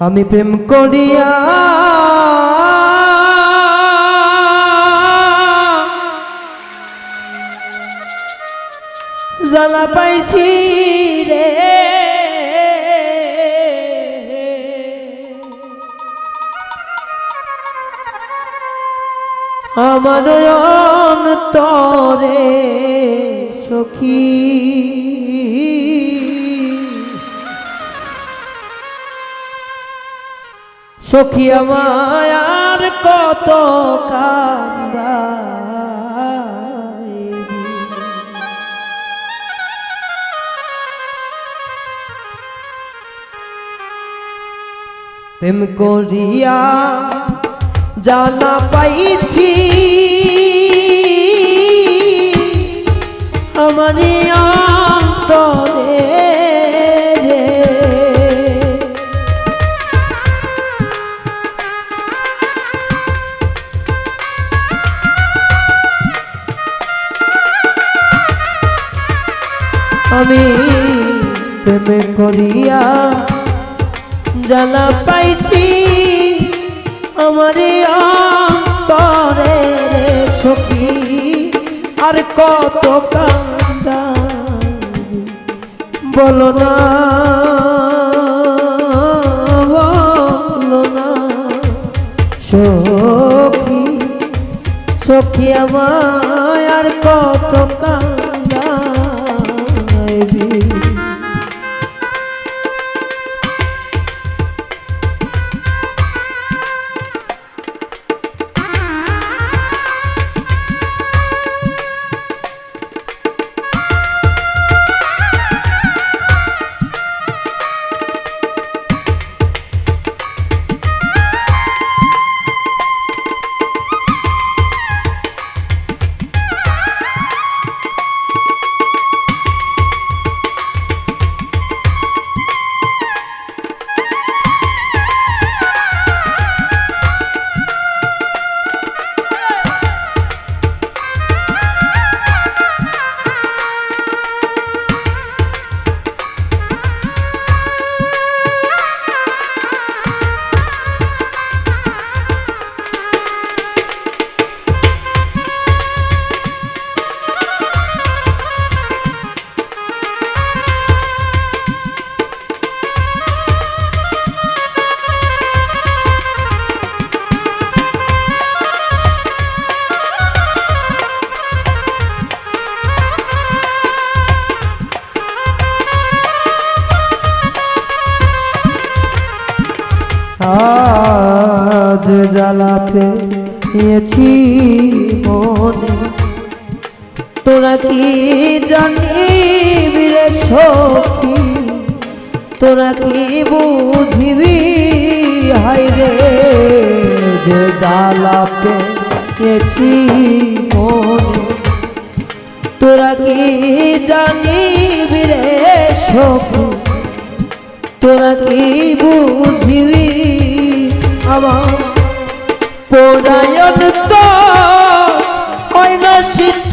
আমি প্রেম করিয়া জ্বালা পাইছি রে। আমার অন্তরে সখী। সখী আমায় আর কত কান্দাইবি। প্রেম করিয়া জানা পাইছি। আমার করিয়া জানা পাইছি। আমার অন্তরে সখী, আর কত কান্দা বলো না বলো না, সখী সখী আমায় আর কত জ্বালা পেয়েছি মনে। তোরা কি জানিবি রে সখী? তোরা কি বুঝিবি? হাই রে যে জ্বালা পেয়েছি মনে। তোরা কি জানিবি রে সখী? তোরা কি বুঝিবি? আমার পরায়ণ তো হয় না শীত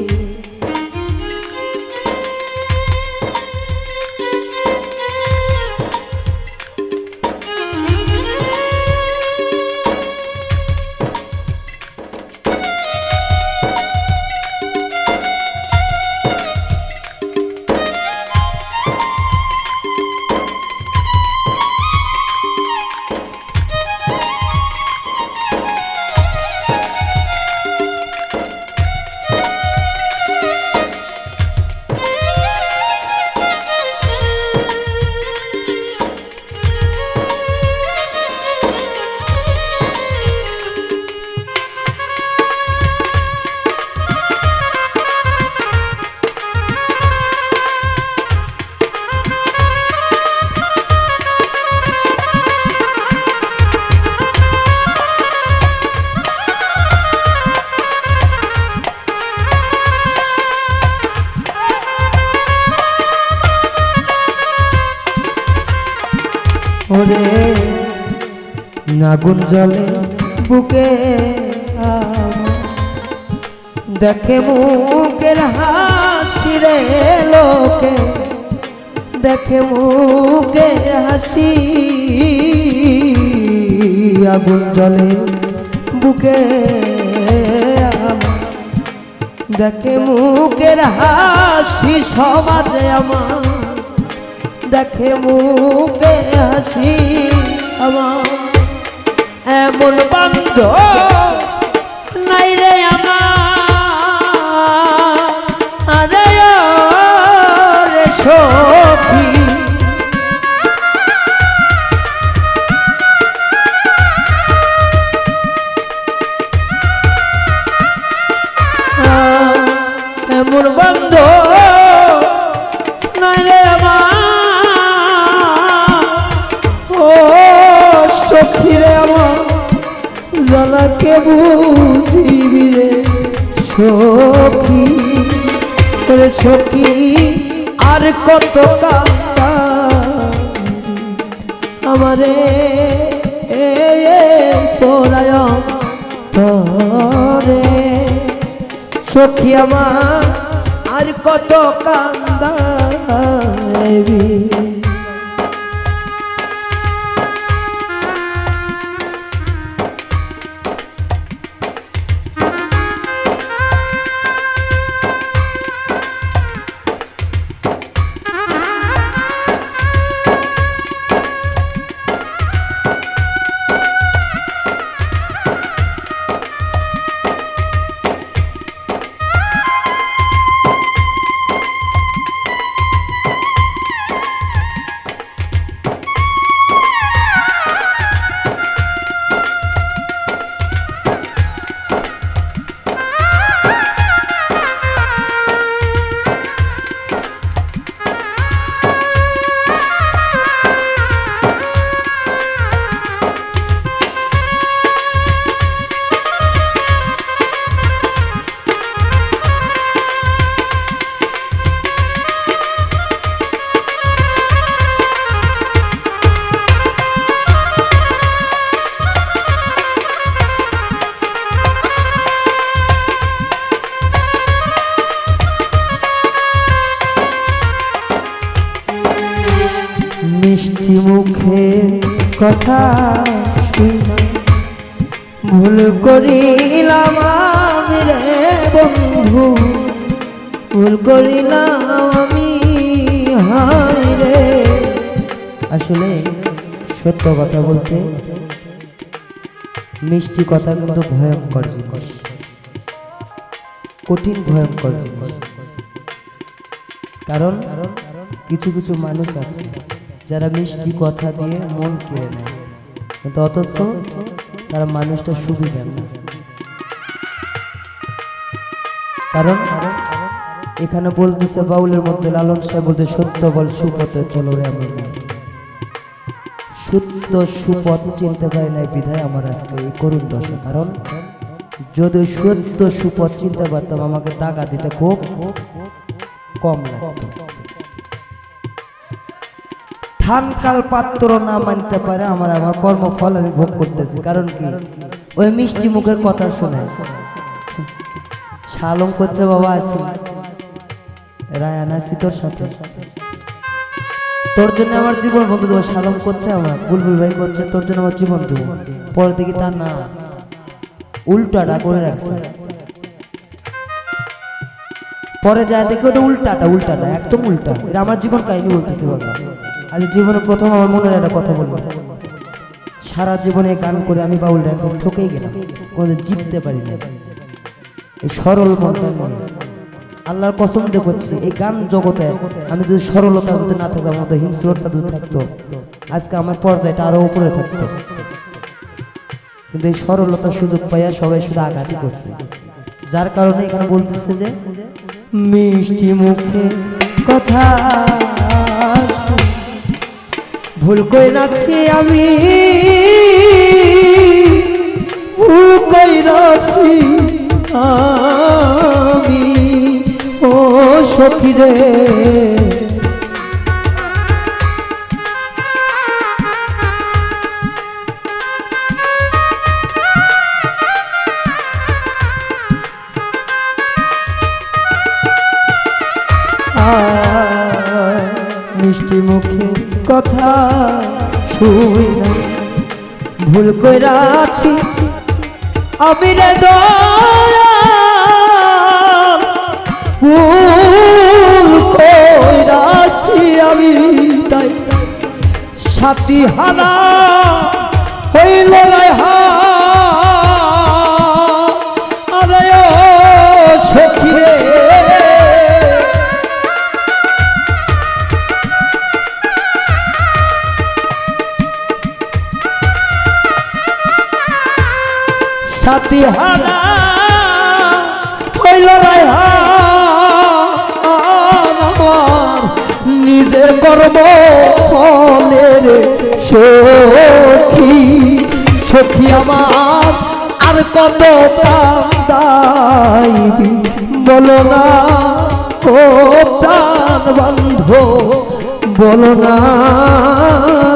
নাগুন জলে বুকে। দেখে মুখের হাসি রে লোকে, দেখে মুখের হাসি আগুন জলে বুকে। দেখে মুখের হাসি সমাজে আমার দেখে মুখে হাসি আমার এমন বান্ধ। নাই রে আমার রে সখী। এমন বন্ধ। নাই ও সখী রে আমার জ্বালাকে বুঝিবি রে সখী? রে সখী, আর কত আমারে পরায় তরে সখী আমার, আর কত কান্দাবি মিষ্টি মুখে কথা ভুল করিলাম আমি রে বন্ধু। ভুল করিলাম আমি হাই রে। আসলে সত্য কথা বলতে মিষ্টি কথা কিন্তু ভয়ঙ্কর জিনিস। কঠিন ভয়ঙ্কর জিনিস। কারণ কিছু কিছু মানুষ আছে যারা মিষ্টি কথা দিয়ে মন কেড়ে নেয়। কিন্তু অথচ তারা মানুষটা সুবিধা না। কারণ এখানে বলতেছে, বাউলের মধ্যে লালন সাহেব বলতে, সত্য বল, সুপথে চলো রে আমার। সত্য সুপথ চিনতে পারি নাই বিধায় আমার আজকে এই করুণ দশা। কারণ যদি সত্য, সুপথ চিনতে পারতাম, আমাকে টাকা দিতে খুব কম লাগতো। ধান কাল পাত্র না মানতে পারে, আমার আমার কর্মফল আমি ভোগ করতেছি। কারণ কি? ওই মিষ্টি মুখের কথা শুনে। শালম করছে বাবা, আছি। রায়ান, আছি তোর সাথে। তোর জন্য আমার জীবন বন্ধু দেবো শালম করছে আমার। বুলবুল ভাই করছে, তোর জন্য আমার জীবন দেবো। পরে দেখি তা না। উল্টাটা করে রাখছে। পরে যায় দেখি ওটা উল্টাটা উল্টাটা, একদম উল্টা। এটা আমার জীবন কাহিনী বলতেছি বাবা। আজ জীবনে প্রথম আমার মনের একটা কথা বলব। সারা জীবনে গান করে আমি বাউল একদম ঠকেই গেলাম, কোনোদিন জিততে পারি না এই সরল নয়। আল্লাহর দিয়ে করছি, এই গান জগতে আমি যদি সরলতা যদি না থাকতাম মতো হিংস্রতা যদি থাকতো, আজকে আমার পর্যায়টা আরও উপরে থাকতো। কিন্তু এই সরলতার সুযোগ পাইয়া সবাই শুধু আঘাতই করছে। যার কারণে এখানে বলতেছে যে, মিষ্টি মুখে কথা ভুল কই রাখছি আমি। ভুল কই রাখছি আমি। ও সখী রে। শুই ভুল ভুল কইরাছি আমি রে ভুল কইরাছি আমি তাই সাথী হানা হইল হা সাথী হানা, হইল আমার নিজের কর্ম ফলের সখী সখী আমার আর কত কান্দাইবি? বলো না, ও প্রাণ বন্ধ, বলো না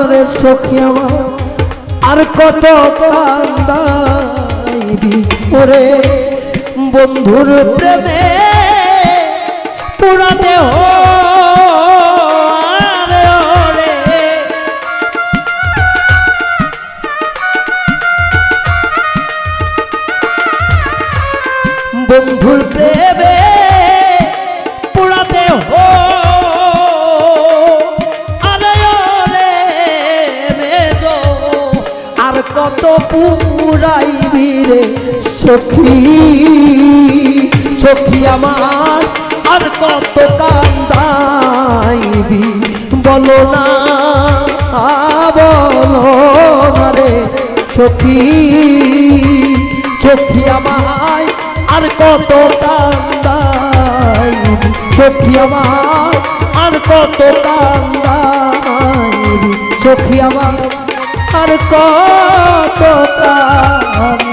রে সখী আমার আর কত কান্দাইবি? ওরে বন্ধুর প্রেমে পুরা দেহ আরে ওরে। বন্ধুর প্রেমে পুরা দেহ আরে কত রে সখী সখী আমার, আর কত কান্দাইবি বলো না, বলো রে সখী সখী আমায় আর কত কান্দাইবি সখী আমার, আর কত কান্দাইবি সখী আমার, আর কত কান্দাইবি